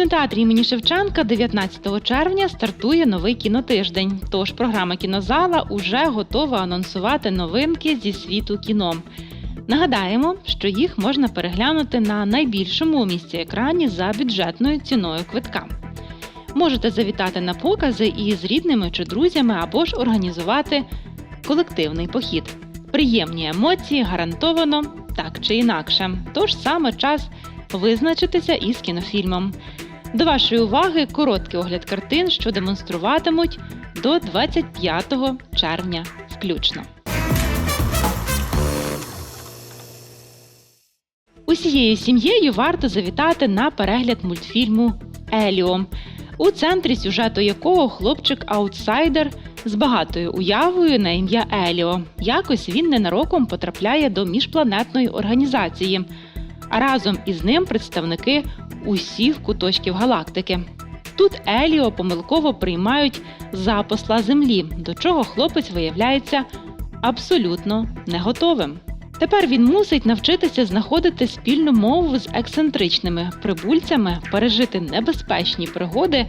кінотеатрі імені Шевченка 19 червня стартує новий кінотиждень. Тож програма кінозала уже готова анонсувати новинки зі світу кіно. Нагадаємо, що їх можна переглянути на найбільшому у місті екрані за бюджетною ціною квитка. Можете завітати на покази із рідними чи друзями або ж організувати колективний похід. Приємні емоції гарантовано так чи інакше. Тож саме час визначитися із кінофільмом. До вашої уваги короткий огляд картин, що демонструватимуть до 25 червня включно. Усією сім'єю варто завітати на перегляд мультфільму Еліо, у центрі сюжету якого хлопчик-аутсайдер з багатою уявою на ім'я Еліо. Якось він ненароком потрапляє до міжпланетної організації, а разом із ним представники усіх куточків галактики. Тут Еліо помилково приймають за посла Землі, до чого хлопець виявляється абсолютно не готовим. Тепер він мусить навчитися знаходити спільну мову з ексцентричними прибульцями, пережити небезпечні пригоди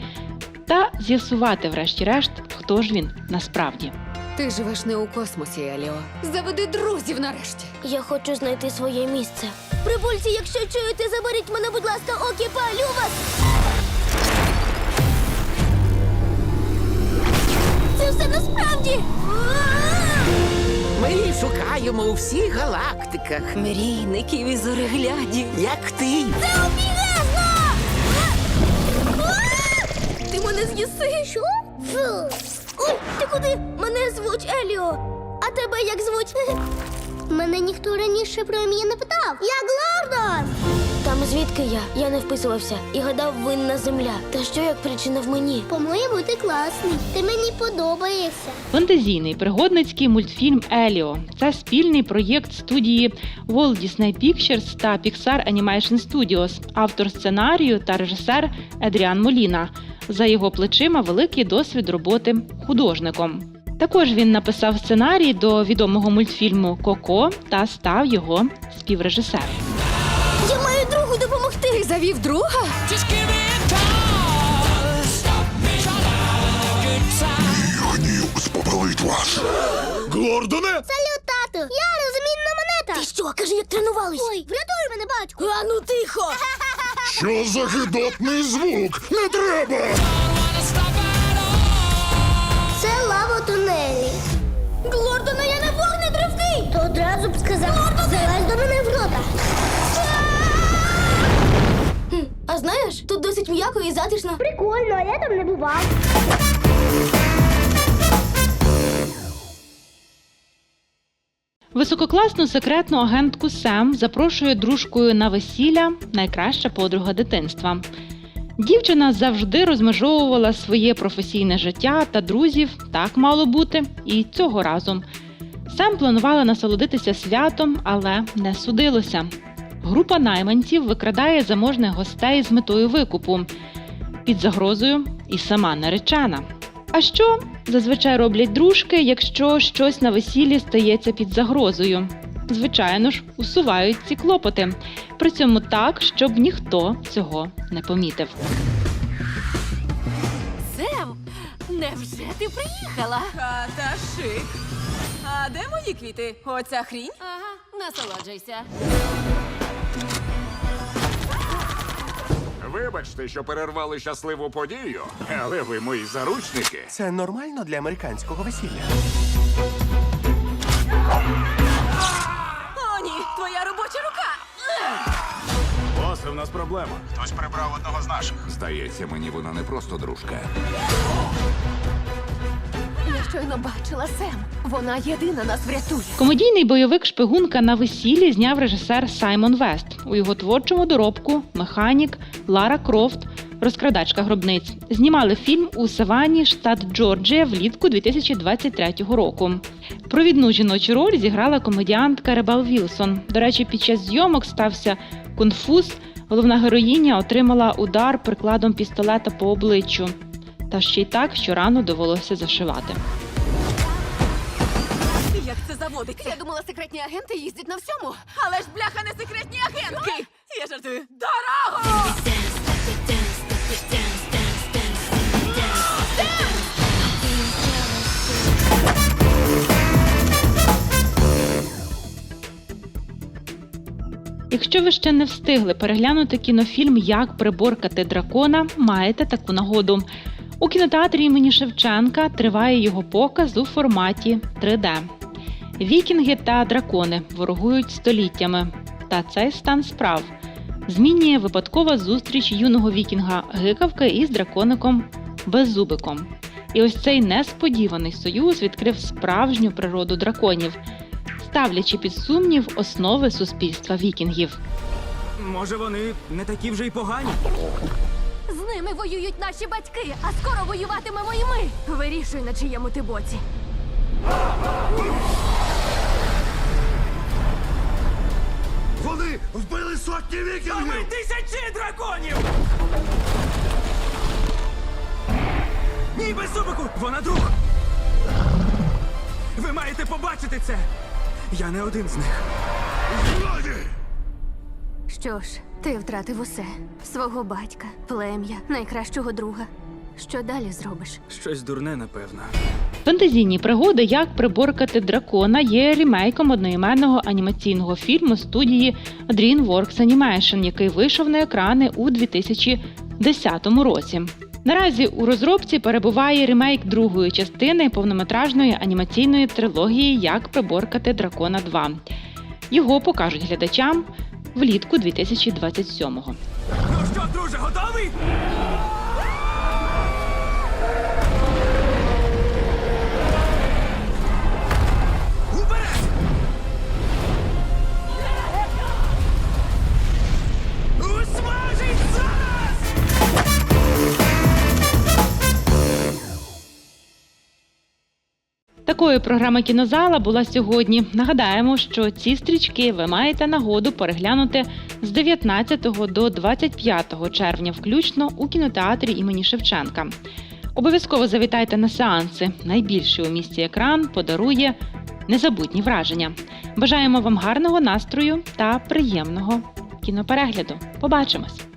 та з'ясувати, врешті-решт, хто ж він насправді. Ти живеш не у космосі, Еліо. Заведи друзів нарешті. Я хочу знайти своє місце. Прибульці, якщо чуєте, заберіть мене, будь ласка, окі палю вас! Це все насправді! Ми її шукаємо у всіх галактиках, Мрійників і зореглядів. як ти. Це обігезно! Ти мене з'їси? Що? Фу. Ой, ти куди? Мене звуть Еліо. А тебе як звуть? Мене ніхто раніше про ім'я не питав. Я Глордон! Там звідки я? Я не вписувався і гадав винна земля. Та що як причина в мені? По-моєму, ти класний. Ти мені подобаєшся. Фантазійний пригодницький мультфільм Еліо це спільний проєкт студії Walt Disney Pictures та Pixar Animation Studios, автор сценарію та режисер Едріан Моліна. За його плечима великий досвід роботи художником. Також він написав сценарій до відомого мультфільму Коко та став його співрежисером. Я маю другу допомогти. Ти завів друга? Гнів спопелить вас. Глордоне! Салют, тату! Я розмінна монета! Ти що, кажи, як тренувались? Ой, врятуй мене, батько! А ну тихо! Що за гидотний звук? Не треба! Глордона, я не вогнетривкий! То одразу б сказав, залазь до мене в рота. Хм, А знаєш, тут досить м'яко і затишно. Прикольно, а я там не бував. Висококласну секретну агентку Сем запрошує дружкою на весілля найкраща подруга дитинства. Дівчина завжди розмежовувала своє професійне життя та друзів, так мало бути, і цього разу. Сем планувала насолодитися святом, але не судилося. Група найманців викрадає заможних гостей з метою викупу. Під загрозою і сама наречена. А що зазвичай роблять дружки, якщо щось на весіллі стається під загрозою? Звичайно ж, усувають ці клопоти. При цьому так, щоб ніхто цього не помітив. Сем, невже ти приїхала? Хата шик. А де мої квіти? Оця хрінь? Ага, насолоджуйся. Вибачте, що перервали щасливу подію, але ви мої заручники. Це нормально для американського весілля. В нас проблема. Хтось прибрав одного з наших. Здається, мені вона не просто дружка. Я щойно бачила Сем. Вона єдина нас врятує. Комедійний бойовик Шпигунка на весіллі зняв режисер Саймон Вест. У його творчому доробку механік Лара Крофт, розкрадачка гробниць. Знімали фільм у Савані, штат Джорджія, влітку 2023 року. Провідну жіночу роль зіграла комедіантка Ребел Вілсон. До речі, під час зйомок стався конфуз. Головна героїня отримала удар прикладом пістолета по обличчю. Та ще й так, що рану довелося зашивати. Як це заводиться? Я думала, секретні агенти їздять на всьому. Але ж бляха не секретні агентки! Я жартую. Якщо ви ще не встигли переглянути кінофільм Як приборкати дракона, маєте таку нагоду. У кінотеатрі імені Шевченка триває його показ у форматі 3D. Вікінги та дракони ворогують століттями. Та цей стан справ змінює випадкова зустріч юного вікінга гикавки із дракоником Беззубиком. І ось цей несподіваний союз відкрив справжню природу драконів, ставлячи під сумнів основи суспільства вікінгів. Може, вони не такі вже й погані? З ними воюють наші батьки, а скоро воюватимемо і ми. Вирішуй, на чиєму ти боці. Вони вбили сотні А ми тисячі драконів! Ні, без беззубику! Вона друг! Ви маєте побачити це! Я не один з них. Злодії! Що ж, ти втратив усе: свого батька, плем'я, найкращого друга. Що далі зробиш? Щось дурне, напевно. Фантазійні пригоди Як приборкати дракона є ремейком одноіменного анімаційного фільму студії DreamWorks Animation, який вийшов на екрани у 2010 році. Наразі у розробці перебуває ремейк другої частини повнометражної анімаційної трилогії Як приборкати дракона 2. Його покажуть глядачам влітку 2027-го. Ну що, друже, готовий? Такою програма кінозала була сьогодні. Нагадаємо, що ці стрічки ви маєте нагоду переглянути з 19 до 25 червня, включно у кінотеатрі імені Шевченка. Обов'язково завітайте на сеанси. Найбільший у місті екран подарує незабутні враження. Бажаємо вам гарного настрою та приємного кіноперегляду. Побачимось!